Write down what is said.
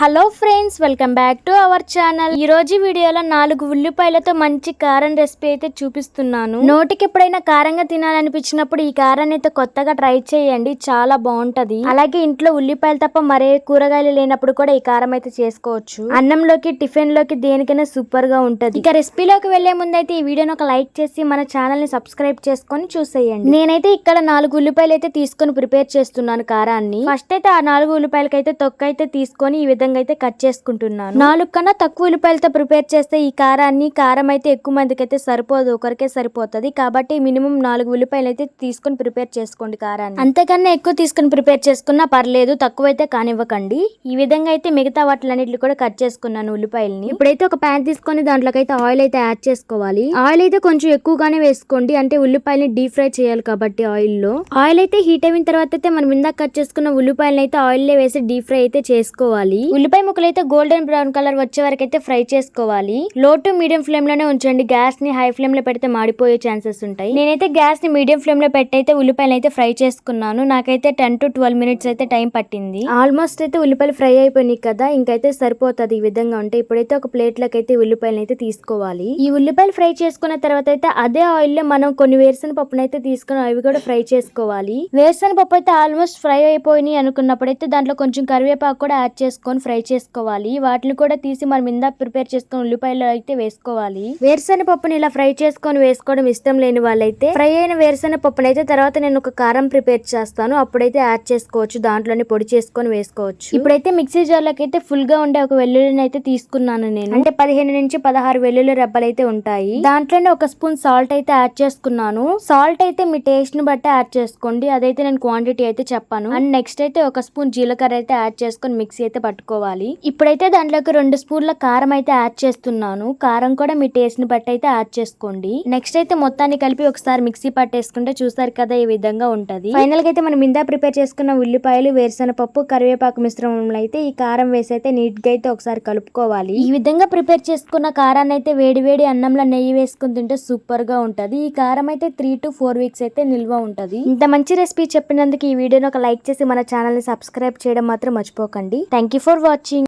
Hello friends welcome back to our channel. ఈ రోజు వీడియోలో నాలుగు ఉల్లిపాయలతో మంచి కారం రెసిపీ అయితే చూపిస్తున్నాను. నోటికి ఎప్పుడైనా కారంగా తినాలనిపించినప్పుడు ఈ కారాన్ని అయితే కొత్తగా ట్రై చేయండి చాలా బాగుంటది. అలాగే ఇంట్లో ఉల్లిపాయలు తప్ప మరే కూరగాయలు లేనప్పుడు కూడా ఈ కారం అయితే చేసుకోవచ్చు. అన్నంలోకి టిఫిన్లోకి దేనికైనా సూపర్గా ఉంటది. ఇక రెసిపీలోకి వెళ్ళే ముందు అయితే ఈ వీడియోని ఒక లైక్ చేసి మన ఛానల్ని సబ్స్క్రైబ్ చేసుకొని చూసేయండి. నేనైతే ఇక్కడ నాలుగు ఉల్లిపాయలు అయితే తీసుకొని ప్రిపేర్ చేస్తున్నాను కారాన్ని. ఫస్ట్ అయితే ఆ నాలుగు ఉల్లిపాయలకైతే తొక్క అయితే తీసుకొని ఈ విధంగా అయితే కట్ చేసుకుంటున్నాను. నాలుగు కన్నా తక్కువ ఉల్లిపాయలతో ప్రిపేర్ చేస్తే ఈ కారాన్ని కారం అయితే ఎక్కువ మందికి అయితే సరిపోదు ఒకరికే సరిపోతది. కాబట్టి మినిమం నాలుగు ఉల్లిపాయలు అయితే తీసుకొని ప్రిపేర్ చేసుకోండి కారాన్ని. అంతకన్నా ఎక్కువ తీసుకొని ప్రిపేర్ చేసుకున్నా పర్లేదు తక్కువ అయితే కానివ్వకండి. ఈ విధంగా అయితే మిగతా వాటిలన్నిటిని కూడా కట్ చేసుకున్నాను ఉల్లిపాయలని. ఇప్పుడైతే ఒక ప్యాన్ తీసుకొని దాంట్లోకి అయితే ఆయిల్ అయితే యాడ్ చేసుకోవాలి. ఆయిల్ అయితే కొంచెం ఎక్కువగానే వేసుకోండి. అంటే ఉల్లిపాయలని డీప్ ఫ్రై చేయాలి కాబట్టి ఆయిల్లో ఆయిల్ అయితే హీట్ అయిన తర్వాత అయితే మనం ఇందాక కట్ చేసుకున్న ఉల్లిపాయలను అయితే ఆయిల్లో వేసి డీప్ ఫ్రై అయితే చేసుకోవాలి. ఉల్లిపాయ ముక్కలు అయితే గోల్డెన్ బ్రౌన్ కలర్ వచ్చే వరకు అయితే ఫ్రై చేసుకోవాలి. లో టు మీడియం ఫ్లేమ్లోనే ఉంచండి. గ్యాస్ని హై ఫ్లేమ్లో పెడితే మాడిపోయే ఛాన్సెస్ ఉంటాయి. నేనైతే గ్యాస్ని మీడియం ఫ్లేమ్లో పెట్టి అయితే ఉల్లిపాయలు అయితే ఫ్రై చేసుకున్నాను. నాకైతే టెన్ టు ట్వెల్వ్ మినిట్స్ అయితే టైం పట్టింది. ఆల్మోస్ట్ అయితే ఉల్లిపాయలు ఫ్రై అయిపోయినాయి కదా ఇంకైతే సరిపోతుంది ఈ విధంగా ఉంటే ఇప్పుడైతే ఒక ప్లేట్లోకి అయితే ఉల్లిపాయలు అయితే తీసుకోవాలి. ఈ ఉల్లిపాయలు ఫ్రై చేసుకున్న తర్వాత అయితే అదే ఆయిల్లో మనం కొన్ని వేరుశన పప్పును అయితే తీసుకుని అవి కూడా ఫ్రై చేసుకోవాలి. వేరుశన పప్పు అయితే ఆల్మోస్ట్ ఫ్రై అయిపోయినాయి అనుకున్నప్పుడైతే దాంట్లో కొంచెం కరివేపాకు కూడా యాడ్ చేసుకొని ఫ్రై చేసుకోవాలి. వాటిని కూడా తీసి మనం ఇందా ప్రిపేర్ చేసుకొని ఉల్లిపాయలు అయితే వేసుకోవాలి. వేరుశన పప్పుని ఇలా ఫ్రై చేసుకొని వేసుకోవడం ఇష్టం లేని వాళ్ళైతే ఫ్రై అయిన వేరుశన పప్పుని అయితే తర్వాత నేను ఒక కారం ప్రిపేర్ చేస్తాను. అప్పుడైతే యాడ్ చేసుకోవచ్చు. దాంట్లోనే పొడి చేసుకొని వేసుకోవచ్చు. ఇప్పుడైతే మిక్సీ జార్లోకి అయితే ఫుల్గా ఉండే ఒక వెల్లుల్లిని అయితే తీసుకున్నాను నేను. అంటే పదిహేను నుంచి పదహారు వెల్లుల్లి రెబ్బలు అయితే ఉంటాయి. దాంట్లోనే ఒక స్పూన్ సాల్ట్ అయితే యాడ్ చేసుకున్నాను. సాల్ట్ అయితే మీ టేస్ట్ని బట్టి యాడ్ చేసుకోండి. అదైతే నేను క్వాంటిటీ అయితే చెప్పాను. అండ్ నెక్స్ట్ అయితే ఒక స్పూన్ జీలకర్ర అయితే యాడ్ చేసుకొని మిక్సీ అయితే పట్టుకో పట్టుకోవాలి ఇప్పుడైతే దాంట్లోకి రెండు స్పూన్ల కారం అయితే యాడ్ చేస్తున్నాను. కారం కూడా మీ టేస్ట్ని బట్టి అయితే యాడ్ చేసుకోండి. నెక్స్ట్ అయితే మొత్తాన్ని కలిపి ఒకసారి మిక్సీ పట్టేసుకుంటే చూసారు కదా ఈ విధంగా ఉంటది. ఫైనల్గా అయితే మనం ఇందా ప్రిపేర్ చేసుకున్న ఉల్లిపాయలు వేరుశెనగ పప్పు కరివేపాకు మిశ్రమంలో అయితే ఈ కారం వేసి అయితే నీట్గా అయితే ఒకసారి కలుపుకోవాలి. ఈ విధంగా ప్రిపేర్ చేసుకున్న కారాన్ని అయితే వేడి వేడి అన్నంలో నెయ్యి వేసుకుని తింటే సూపర్గా ఉంటది. ఈ కారం అయితే త్రీ టు ఫోర్ వీక్స్ అయితే నిల్వ ఉంటది. ఇంత మంచి రెసిపీ చెప్పినందుకు ఈ వీడియోని ఒక లైక్ చేసి మన ఛానల్ని సబ్స్క్రైబ్ చేయడం మాత్రం మర్చిపోకండి. Thank you for watching.